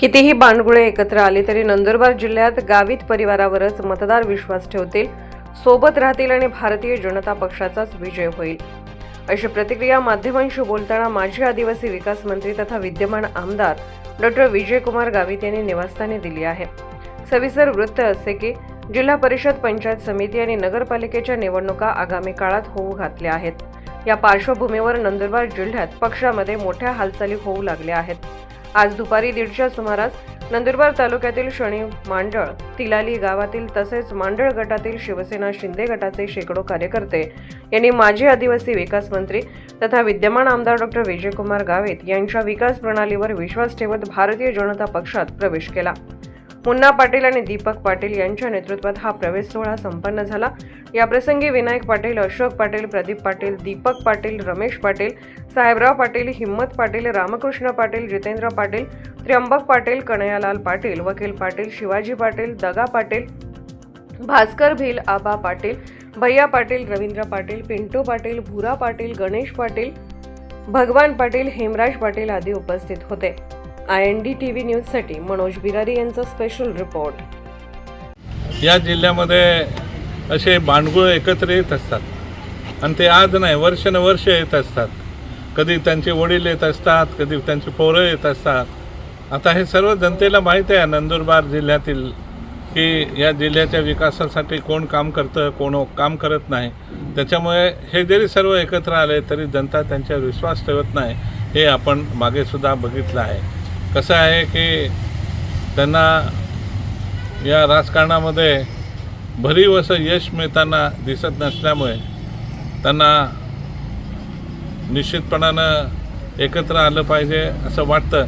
कितीही बांडगुळे एकत्र आले तरी नंदुरबार जिल्ह्यात गावित परिवारावरच मतदार विश्वास ठेवतील सोबत राहतील आणि भारतीय जनता पक्षाचाच विजय होईल. अशी प्रतिक्रिया माध्यमांशी बोलताना माजी आदिवासी विकास मंत्री तथा विद्यमान आमदार डॉक्टर विजयकुमार गावित यांनी निवासस्थानी दिली आहे. सविस्तर वृत्त असे की जिल्हा परिषद पंचायत समिती आणि नगरपालिकेच्या निवडणुका आगामी काळात होऊ घातल्या आहेत. या पार्श्वभूमीवर नंदुरबार जिल्ह्यात पक्षामध्ये मोठ्या हालचाली होऊ लागल्या आहेत. आज दुपारी दीडच्या सुमारास नंदुरबार तालुक्यातील शनी मांडळ तिलाली गावातील तसेच मांडळ गटातील शिवसेना शिंदे गटाचे शेकडो कार्यकर्ते यांनी माजी आदिवासी विकास मंत्री तथा विद्यमान आमदार डॉक्टर विजयकुमार गावित यांच्या विकास प्रणालीवर विश्वास ठेवत भारतीय जनता पक्षात प्रवेश केला. मुन्ना पाटील आणि दीपक पाटील यांच्या नेतृत्वात हा प्रवेश सोहळा संपन्न झाला. याप्रसंगी विनायक पाटील अशोक पाटील प्रदीप पाटील दीपक पाटील रमेश पाटील साहेबराव पाटील हिम्मत पाटील रामकृष्ण पाटील जितेंद्र पाटील त्र्यंबक पाटील कन्हैयालाल पाटील वकील पाटील शिवाजी पाटील दगा पाटील भास्कर भिल आबा पाटील भैया पाटील रवींद्र पाटील पिंटू पाटील भुरा पाटील गणेश पाटील भगवान पाटील हेमराज पाटील आदी उपस्थित होते. I N D T V न्यूजसाठी मनोज बिरारी यांचा स्पेशल रिपोर्ट या जिल्ह्यामध्ये असे भांडगुळ एकत्र येत असतात. आणि ते आज नाही वर्षानुवर्ष येत असतात. कधी त्यांचे वडील येत असतात कधी त्यांची पोरं येत असतात. आता हे सर्व जनतेला माहीत आहे नंदुरबार जिल्ह्यातील की या जिल्ह्याच्या विकासासाठी कोण काम करतं कोण काम करत नाही. त्याच्यामुळे हे जरी सर्व एकत्र आले तरी जनता त्यांच्यावर विश्वास ठेवत नाही. हे आपण मागेसुद्धा बघितलं आहे. कसं आहे की त्यांना या राजकारणामध्ये भरीव असं यश मिळताना दिसत नसल्यामुळे त्यांना निश्चितपणानं एकत्र आलं पाहिजे असं वाटतं.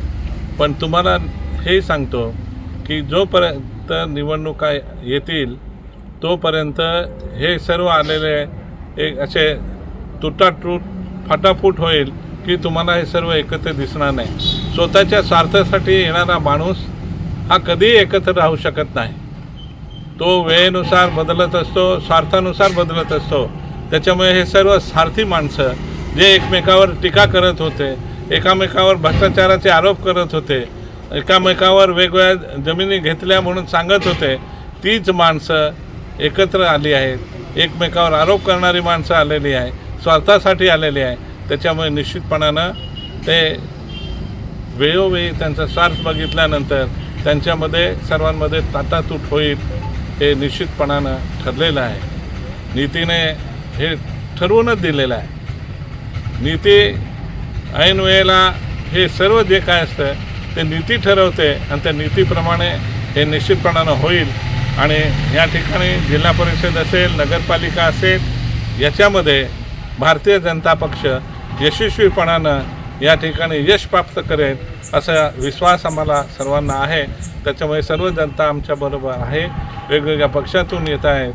पण तुम्हाला हे सांगतो की जोपर्यंत निवडणुका येतील तोपर्यंत हे सर्व आलेले एक असे तुटाटूट फाटाफूट होईल की तुम्हाला हे सर्व एकत्र दिसणार नाही. स्वतःच्या स्वार्थासाठी येणारा माणूस हा कधीही एकत्र राहू शकत नाही. तो वेळेनुसार बदलत असतो स्वार्थानुसार बदलत असतो. त्याच्यामुळे हे सर्व स्वार्थी माणसं जे एकमेकावर टीका करत होते एकामेकावर भ्रष्टाचाराचे आरोप करत होते एकामेकावर वेगवेगळ्या जमिनी घेतल्या म्हणून सांगत होते तीच माणसं एकत्र आली आहेत. एकमेकावर आरोप करणारी माणसं आलेली आहे स्वार्थासाठी आलेली आहे त्याच्यामुळे निश्चितपणानं ते वेळोवेळी त्यांचा स्वार्थ बघितल्यानंतर त्यांच्यामध्ये सर्वांमध्ये ताटातूट होईल हे निश्चितपणानं ठरलेलं आहे. नीतीने हे ठरवूनच दिलेलं आहे. नीती ऐन वेळेला हे सर्व जे काय असतं ते नीती ठरवते आणि त्या नीतीप्रमाणे हे निश्चितपणानं होईल. आणि या ठिकाणी जिल्हा परिषद असेल नगरपालिका असेल याच्यामध्ये भारतीय जनता पक्ष यशस्वीपणानं या ठिकाणी यश प्राप्त करेल असा विश्वास आम्हाला सर्वांना आहे. त्याच्यामुळे सर्व जनता आमच्याबरोबर आहे. वेगवेगळ्या पक्षातून येत आहेत.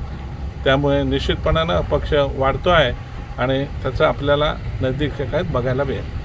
त्यामुळे निश्चितपणानं पक्ष वाढतो आहे आणि त्याचं आपल्याला नजदीक काय बघायला मिळेल.